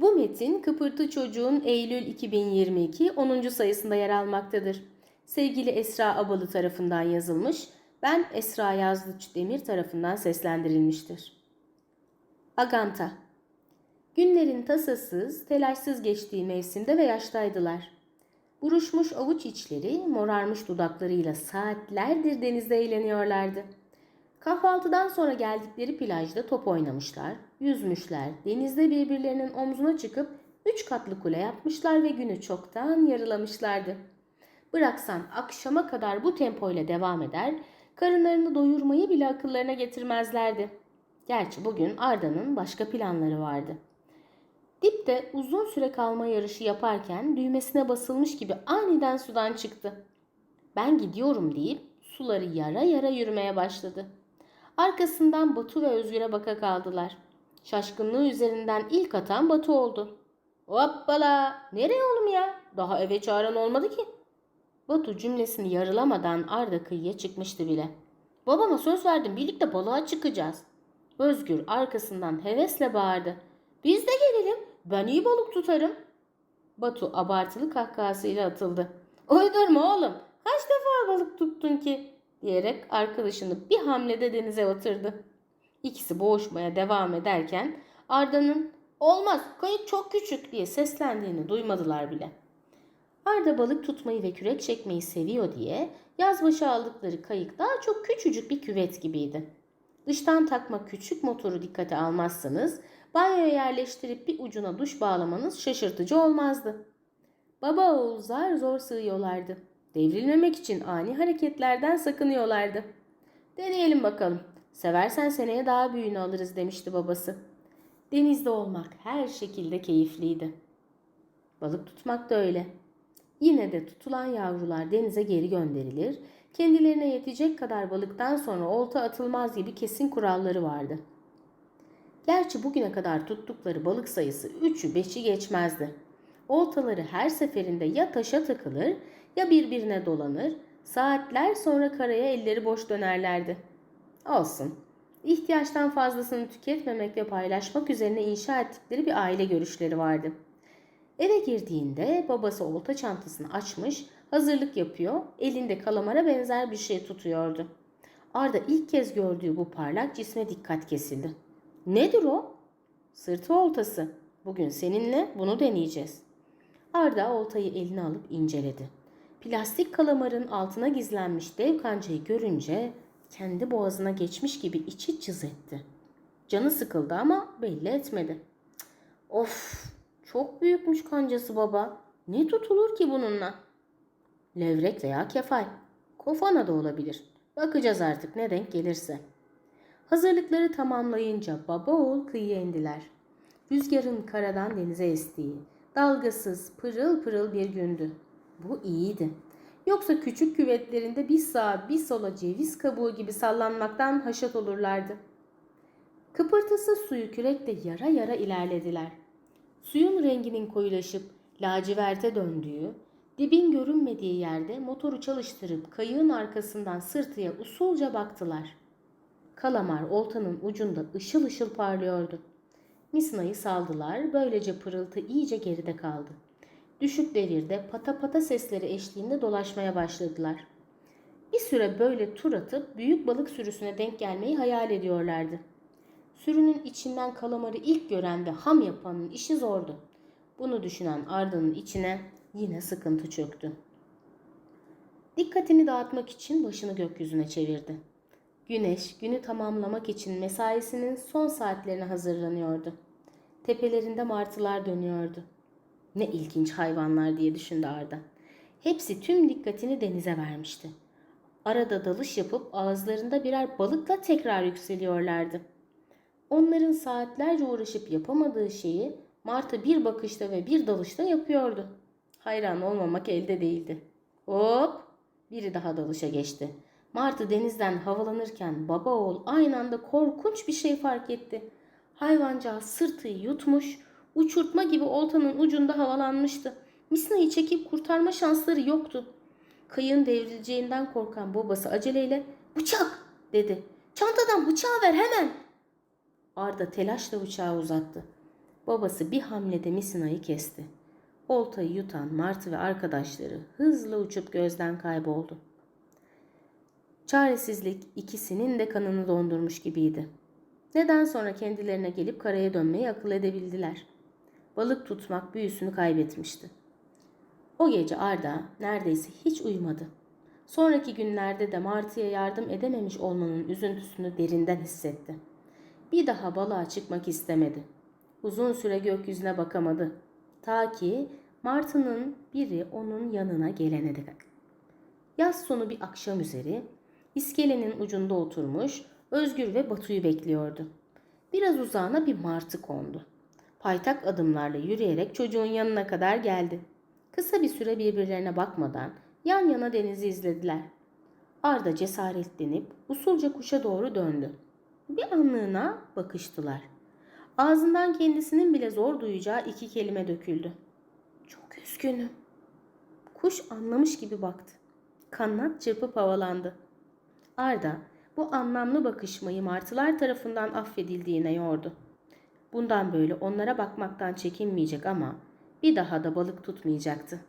Bu metin Kıpırtı Çocuğun Eylül 2022 10. sayısında yer almaktadır. Sevgili Esra Abalı tarafından yazılmış, ben Esra Yazlıç Demir tarafından seslendirilmiştir. Aganta Günlerin tasasız, telaşsız geçtiği mevsimde ve yaştaydılar. Buruşmuş avuç içleri, morarmış dudaklarıyla saatlerdir denizde eğleniyorlardı. Kahvaltıdan sonra geldikleri plajda top oynamışlar, yüzmüşler, denizde birbirlerinin omzuna çıkıp üç katlı kule yapmışlar ve günü çoktan yarılamışlardı. Bıraksan akşama kadar bu tempoyla devam eder, karınlarını doyurmayı bile akıllarına getirmezlerdi. Gerçi bugün Arda'nın başka planları vardı. Dipte uzun süre kalma yarışı yaparken düğmesine basılmış gibi aniden sudan çıktı. Ben gidiyorum deyip suları yara yara yürümeye başladı. Arkasından Batu ve Özgür'e baka kaldılar. Şaşkınlığı üzerinden ilk atan Batu oldu. Hoppala! Nereye oğlum ya? Daha eve çağıran olmadı ki. Batu cümlesini yarılamadan Arda kıyıya çıkmıştı bile. Babama söz verdim birlikte balığa çıkacağız. Özgür arkasından hevesle bağırdı. Biz de gelelim. Ben iyi balık tutarım. Batu abartılı kahkahasıyla atıldı. Uydurma oğlum. Kaç defa balık tuttun ki? Diyerek arkadaşını bir hamlede denize batırdı. İkisi boğuşmaya devam ederken Arda'nın olmaz kayık çok küçük diye seslendiğini duymadılar bile. Arda balık tutmayı ve kürek çekmeyi seviyor diye yazbaşı aldıkları kayık daha çok küçücük bir küvet gibiydi. Dıştan takma küçük motoru dikkate almazsanız banyoya yerleştirip bir ucuna duş bağlamanız şaşırtıcı olmazdı. Baba oğul zar zor sığıyorlardı. Devrilmemek için ani hareketlerden sakınıyorlardı. Deneyelim bakalım. Seversen seneye daha büyüğünü alırız demişti babası. Denizde olmak her şekilde keyifliydi. Balık tutmak da öyle. Yine de tutulan yavrular denize geri gönderilir, kendilerine yetecek kadar balıktan sonra olta atılmaz gibi kesin kuralları vardı. Gerçi bugüne kadar tuttukları balık sayısı 3'ü 5'i geçmezdi. Oltaları her seferinde ya taşa takılır ya birbirine dolanır, saatler sonra karaya elleri boş dönerlerdi. Olsun. İhtiyaçtan fazlasını tüketmemek ve paylaşmak üzerine inşa ettikleri bir aile görüşleri vardı. Eve girdiğinde babası olta çantasını açmış, hazırlık yapıyor, elinde kalamara benzer bir şey tutuyordu. Arda ilk kez gördüğü bu parlak cisme dikkat kesildi. Nedir o? Sırtı oltası. Bugün seninle bunu deneyeceğiz. Arda oltayı eline alıp inceledi. Plastik kalamarın altına gizlenmiş dev kancayı görünce kendi boğazına geçmiş gibi içi cız etti. Canı sıkıldı ama belli etmedi. Of çok büyükmüş kancası baba. Ne tutulur ki bununla? Levrek veya kefal. Kofana da olabilir. Bakacağız artık ne denk gelirse. Hazırlıkları tamamlayınca baba oğul kıyıya indiler. Rüzgarın karadan denize estiği, dalgasız, pırıl pırıl bir gündü. Bu iyiydi. Yoksa küçük küvetlerinde bir sağa bir sola ceviz kabuğu gibi sallanmaktan haşat olurlardı. Kıpırtısı suyu kürekle yara yara ilerlediler. Suyun renginin koyulaşıp laciverte döndüğü, dibin görünmediği yerde motoru çalıştırıp kayığın arkasından sırtıya usulca baktılar. Kalamar oltanın ucunda ışıl ışıl parlıyordu. Misnayı saldılar, böylece pırıltı iyice geride kaldı. Düşük devirde pata pata sesleri eşliğinde dolaşmaya başladılar. Bir süre böyle tur atıp büyük balık sürüsüne denk gelmeyi hayal ediyorlardı. Sürünün içinden kalamarı ilk gören ve ham yapanın işi zordu. Bunu düşünen Arda'nın içine yine sıkıntı çöktü. Dikkatini dağıtmak için başını gökyüzüne çevirdi. Güneş günü tamamlamak için mesaisinin son saatlerine hazırlanıyordu. Tepelerinde martılar dönüyordu. Ne ilginç hayvanlar diye düşündü Arda. Hepsi tüm dikkatini denize vermişti. Arada dalış yapıp ağızlarında birer balıkla tekrar yükseliyorlardı. Onların saatlerce uğraşıp yapamadığı şeyi Martı bir bakışta ve bir dalışta yapıyordu. Hayran olmamak elde değildi. Hop! Biri daha dalışa geçti. Martı denizden havalanırken baba oğul aynı anda korkunç bir şey fark etti. Hayvancağız sırtıyı yutmuş, uçurtma gibi oltanın ucunda havalanmıştı. Misna'yı çekip kurtarma şansları yoktu. Kayığın devrileceğinden korkan babası aceleyle bıçak dedi. Çantadan bıçağı ver hemen. Arda telaşla bıçağı uzattı. Babası bir hamlede misinayı kesti. Oltayı yutan Martı ve arkadaşları hızla uçup gözden kayboldu. Çaresizlik ikisinin de kanını dondurmuş gibiydi. Neden sonra kendilerine gelip karaya dönmeyi akıl edebildiler. Balık tutmak büyüsünü kaybetmişti. O gece Arda neredeyse hiç uyumadı. Sonraki günlerde de Martı'ya yardım edememiş olmanın üzüntüsünü derinden hissetti. Bir daha balığa çıkmak istemedi. Uzun süre gökyüzüne bakamadı. Ta ki Martı'nın biri onun yanına gelene dek. Yaz sonu bir akşam üzeri iskelenin ucunda oturmuş Özgür ve Batu'yu bekliyordu. Biraz uzağına bir martı kondu. Paytak adımlarla yürüyerek çocuğun yanına kadar geldi. Kısa bir süre birbirlerine bakmadan yan yana denizi izlediler. Arda cesaretlenip usulca kuşa doğru döndü. Bir anlığına bakıştılar. Ağzından kendisinin bile zor duyacağı iki kelime döküldü. Çok üzgünüm. Kuş anlamış gibi baktı. Kanat çırpıp havalandı. Arda bu anlamlı bakışmayı martılar tarafından affedildiğine yordu. Bundan böyle onlara bakmaktan çekinmeyecek ama bir daha da balık tutmayacaktı.